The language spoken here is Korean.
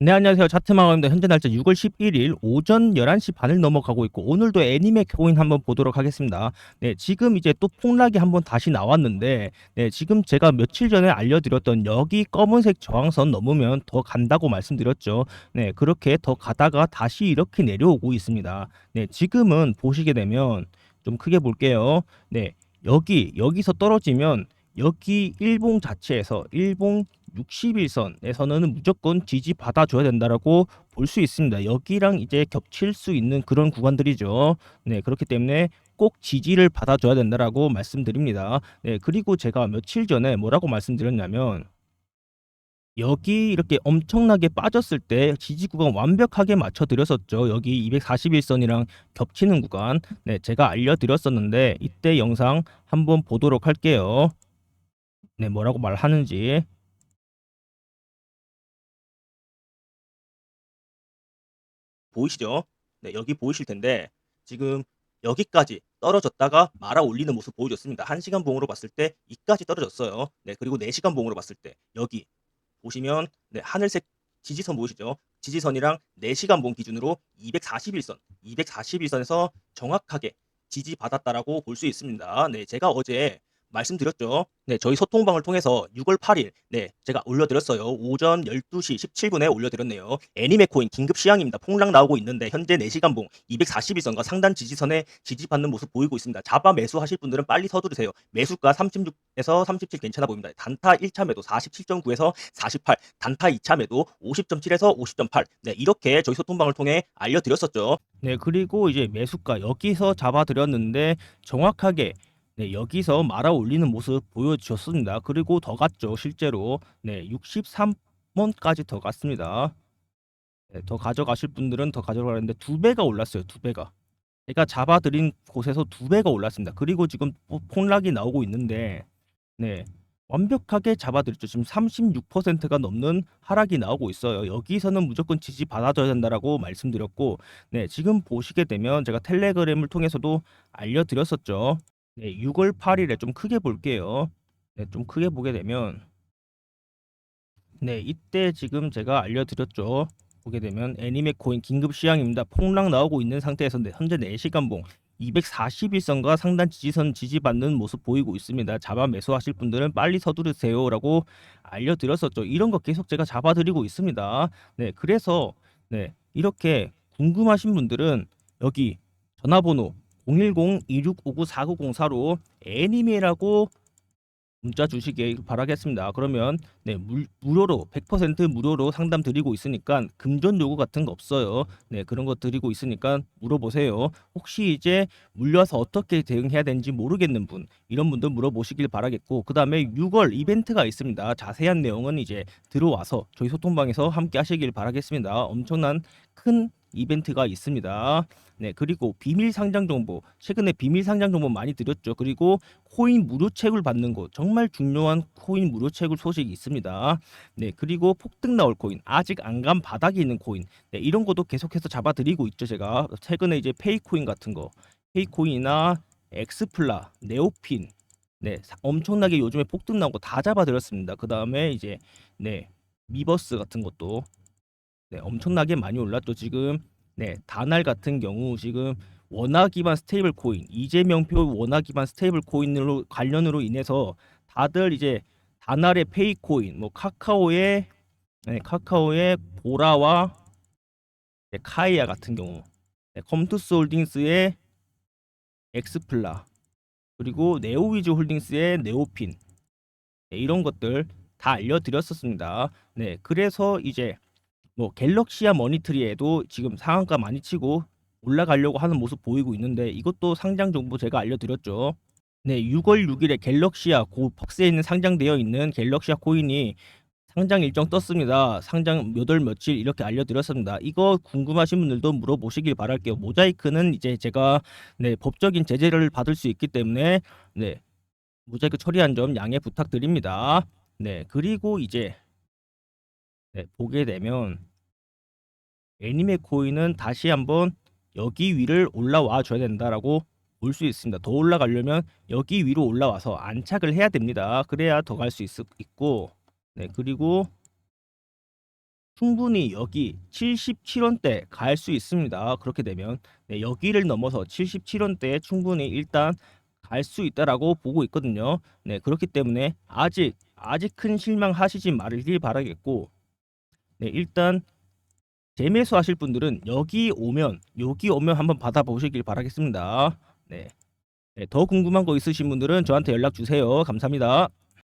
네, 안녕하세요. 차트마감입니다. 현재 날짜 6월 11일 오전 11시 반을 넘어가고 있고 오늘도 애니메 코인 한번 보도록 하겠습니다. 네, 지금 이제 또 폭락이 한번 다시 나왔는데 네, 지금 제가 며칠 전에 알려드렸던 여기 검은색 저항선 넘으면 더 간다고 말씀드렸죠. 네, 그렇게 더 가다가 다시 이렇게 내려오고 있습니다. 네, 지금은 보시게 되면 좀 크게 볼게요. 네, 여기 여기서 떨어지면 여기 일봉 자체에서 일봉 60일선에서는 무조건 지지 받아줘야 된다라고 볼 수 있습니다. 여기랑 이제 겹칠 수 있는 그런 구간들이죠. 네, 그렇기 때문에 꼭 지지를 받아줘야 된다라고 말씀드립니다. 네, 그리고 제가 며칠 전에 뭐라고 말씀드렸냐면 여기 이렇게 엄청나게 빠졌을 때 지지 구간 완벽하게 맞춰 드렸었죠. 여기 241선이랑 겹치는 구간. 네, 제가 알려 드렸었는데 이때 영상 한번 보도록 할게요. 네, 뭐라고 말하는지. 보이시죠? 네, 여기 보이실 텐데 지금 여기까지 떨어졌다가 말아 올리는 모습 보여줬습니다. 1시간 봉으로 봤을 때 이까지 떨어졌어요. 네, 그리고 4시간 봉으로 봤을 때 여기 보시면 네, 하늘색 지지선 보이시죠? 지지선이랑 4시간 봉 기준으로 241선, 241선에서 정확하게 지지받았다라고 볼 수 있습니다. 네, 제가 어제 말씀드렸죠. 네, 저희 소통방을 통해서 6월 8일, 네, 제가 올려드렸어요. 오전 12시 17분에 올려드렸네요. 애니메 코인 긴급 시향입니다. 폭락 나오고 있는데 현재 4시간 봉 241선과 상단 지지선에 지지받는 모습 보이고 있습니다. 잡아 매수하실 분들은 빨리 서두르세요. 매수가 36에서 37 괜찮아 보입니다. 단타 1차 매도 47.9에서 48, 단타 2차 매도 50.7에서 50.8. 네, 이렇게 저희 소통방을 통해 알려드렸었죠. 네, 그리고 이제 매수가 여기서 잡아드렸는데 정확하게 네, 여기서 말아 올리는 모습 보여주셨습니다. 그리고 더 갔죠, 실제로. 네, 63원까지 더 갔습니다. 네, 더 가져가실 분들은 더 가져가는데 두 배가 올랐어요, 두 배가. 제가 잡아드린 곳에서 두 배가 올랐습니다. 그리고 지금 포- 폭락이 나오고 있는데, 네, 완벽하게 잡아드렸죠. 지금 36%가 넘는 하락이 나오고 있어요. 여기서는 무조건 지지 받아줘야 된다라고 말씀드렸고, 네, 지금 보시게 되면 제가 텔레그램을 통해서도 알려드렸었죠. 네, 6월 8일에 좀 크게 볼게요. 네, 좀 크게 보게 되면 네, 이때 지금 제가 알려드렸죠. 보게 되면 애니메 코인 긴급 시향입니다. 폭락 나오고 있는 상태에서 네, 현재 4시간 봉 241선과 상단 지지선 지지받는 모습 보이고 있습니다. 잡아 매수하실 분들은 빨리 서두르세요라고 알려드렸었죠. 이런 거 계속 제가 잡아드리고 있습니다. 네, 그래서 네, 이렇게 궁금하신 분들은 여기 전화번호 010-2659-4904로 애니메라고 문자 주시길 바라겠습니다. 그러면 네, 물, 무료로 100% 무료로 상담 드리고 있으니까 금전 요구 같은 거 없어요. 네, 그런 거 드리고 있으니까 물어보세요. 혹시 이제 물려서 어떻게 대응해야 되는지 모르겠는 분 이런 분들 물어보시길 바라겠고 그 다음에 6월 이벤트가 있습니다. 자세한 내용은 이제 들어와서 저희 소통방에서 함께 하시길 바라겠습니다. 엄청난 큰 이벤트가 있습니다. 네, 그리고 비밀 상장 정보 최근에 비밀 상장 정보 많이 드렸죠. 그리고 코인 무료 책을 받는 곳 정말 중요한 코인 무료 책을 소식이 있습니다. 네, 그리고 폭등 나올 코인 아직 안 간 바닥에 있는 코인 네, 이런 것도 계속해서 잡아드리고 있죠. 제가 최근에 이제 페이코인 같은 거 페이코인이나 엑스플라, 네오핀 네, 사- 엄청나게 요즘에 폭등 나온 거 다 잡아드렸습니다. 그 다음에 이제 네 미버스 같은 것도 네, 엄청나게 많이 올랐죠. 지금 네, 다날 같은 경우 지금 원화 기반 스테이블 코인, 이재명표 원화 기반 스테이블 코인으로 관련으로 인해서 다들 이제 다날의 페이 코인, 뭐 카카오의 네, 카카오의 보라와 네, 카이아 같은 경우, 네, 컴투스 홀딩스의 엑스플라, 그리고 네오위즈 홀딩스의 네오핀 네, 이런 것들 다 알려드렸었습니다. 네, 그래서 이제 뭐 갤럭시아 머니트리에도 지금 상한가 많이 치고 올라가려고 하는 모습 보이고 있는데 이것도 상장 정보 제가 알려드렸죠. 네, 6월 6일에 갤럭시아 고 벅스에 있는 상장되어 있는 갤럭시아 코인이 상장 일정 떴습니다. 상장 몇 월 며칠 이렇게 알려드렸습니다. 이거 궁금하신 분들도 물어보시길 바랄게요. 모자이크는 이제 제가 네, 법적인 제재를 받을 수 있기 때문에 네, 모자이크 처리한 점 양해 부탁드립니다. 네, 그리고 이제 네, 보게 되면 애니메 코인은 다시 한번 여기 위를 올라와 줘야 된다라고 볼수 있습니다. 더 올라가려면 여기 위로 올라와서 안착을 해야 됩니다. 그래야 더 갈 수 있고 네, 그리고 충분히 여기 77원대 갈 수 있습니다. 그렇게 되면 네, 여기를 넘어서 77원대에 충분히 일단 갈 수 있다라고 보고 있거든요. 네, 그렇기 때문에 아직 아직 큰 실망하시지 말길 바라겠고 네, 일단 재매수 하실 분들은 여기 오면 여기 오면 한번 받아보시길 바라겠습니다. 네. 네, 더 궁금한 거 있으신 분들은 저한테 연락 주세요. 감사합니다.